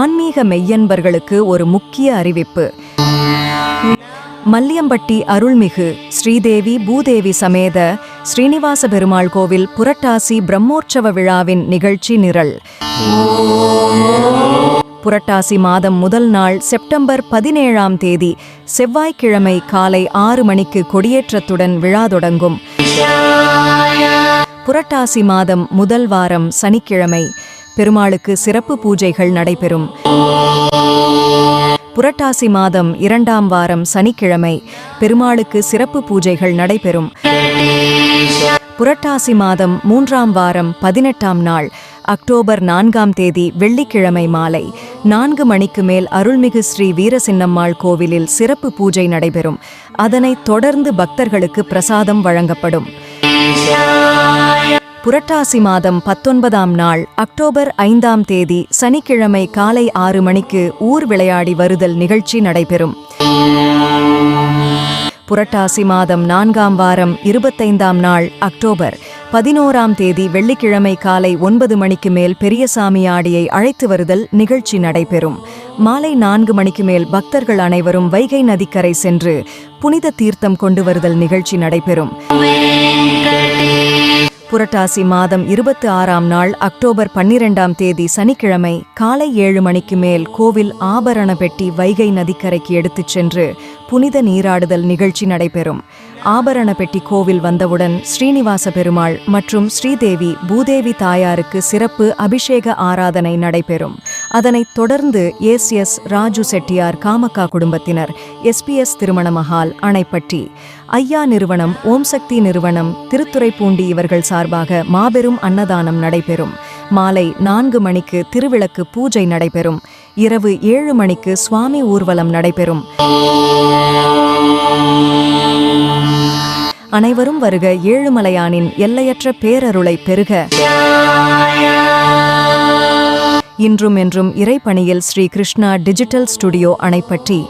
ஆன்மீக மெய்யன்பர்களுக்கு ஒரு முக்கிய அறிவிப்பு. மல்லியம்பட்டி அருள்மிகு ஸ்ரீதேவி பூதேவி சமேத ஸ்ரீனிவாச பெருமாள் கோவில் புரட்டாசி பிரம்மோற்சவ விழாவின் நிகழ்ச்சி நிரல். புரட்டாசி மாதம் முதல் நாள் செப்டம்பர் பதினேழாம் தேதி செவ்வாய்க்கிழமை காலை ஆறு மணிக்கு கொடியேற்றத்துடன் விழா தொடங்கும். புரட்டாசி மாதம் முதல் வாரம் சனிக்கிழமை பெருமாளுக்கு சிறப்பு பூஜைகள் நடைபெறும். புரட்டாசி மாதம் இரண்டாம் வாரம் சனிக்கிழமை பெருமாளுக்கு சிறப்பு பூஜைகள் நடைபெறும். புரட்டாசி மாதம் மூன்றாம் வாரம் பதினெட்டாம் நாள் அக்டோபர் நான்காம் தேதி வெள்ளிக்கிழமை மாலை நான்கு மணிக்கு மேல் அருள்மிகு ஸ்ரீ வீரசின்னம்மாள் கோவிலில் சிறப்பு பூஜை நடைபெறும். அதனைத் தொடர்ந்து பக்தர்களுக்கு பிரசாதம் வழங்கப்படும். புரட்டாசி மாதம் பத்தொன்பதாம் நாள் அக்டோபர் ஐந்தாம் தேதி சனிக்கிழமை காலை ஆறு மணிக்கு ஊர் விளையாடி வருதல் நிகழ்ச்சி நடைபெறும். புரட்டாசி மாதம் நான்காம் வாரம் இருபத்தைந்தாம் நாள் அக்டோபர் பதினோராம் தேதி வெள்ளிக்கிழமை காலை ஒன்பது மணிக்கு மேல் பெரியசாமி ஆடியை அழைத்து வருதல் நிகழ்ச்சி நடைபெறும். மாலை நான்கு மணிக்கு மேல் பக்தர்கள் அனைவரும் வைகை நதிக்கரை சென்று புனித தீர்த்தம் கொண்டு வருதல் நிகழ்ச்சி நடைபெறும். புரட்டாசி மாதம் இருபத்தி ஆறாம் நாள் அக்டோபர் பன்னிரெண்டாம் தேதி சனிக்கிழமை காலை ஏழு மணிக்கு மேல் கோவில் ஆபரண பெட்டி வைகை நதிக்கரைக்கு எடுத்துச் சென்று புனித நீராடுதல் நிகழ்ச்சி நடைபெறும். ஆபரண பெட்டி கோவில் வந்தவுடன் ஸ்ரீனிவாச பெருமாள் மற்றும் ஸ்ரீதேவி பூதேவி தாயாருக்கு சிறப்பு அபிஷேக ஆராதனை நடைபெறும். அதனைத் தொடர்ந்து ஏசிஎஸ் ராஜு செட்டியார் காமக்கா குடும்பத்தினர் எஸ்பிஎஸ் திருமண மஹால் அணைப்பட்டி ஐயா நிறுவனம் ஓம் சக்தி நிறுவனம் திருத்துறைப்பூண்டி இவர்கள் சார்பாக மாபெரும் அன்னதானம் நடைபெறும். மாலை நான்கு மணிக்கு திருவிளக்கு பூஜை நடைபெறும். இரவு ஏழு மணிக்கு சுவாமி ஊர்வலம் நடைபெறும். அனைவரும் வருக ஏழுமலையானின் எல்லையற்ற பேரருளை பெருக இன்றும் என்றும் இறைப்பணியில் ஸ்ரீ கிருஷ்ணா டிஜிட்டல் ஸ்டுடியோ அணைப்பற்றி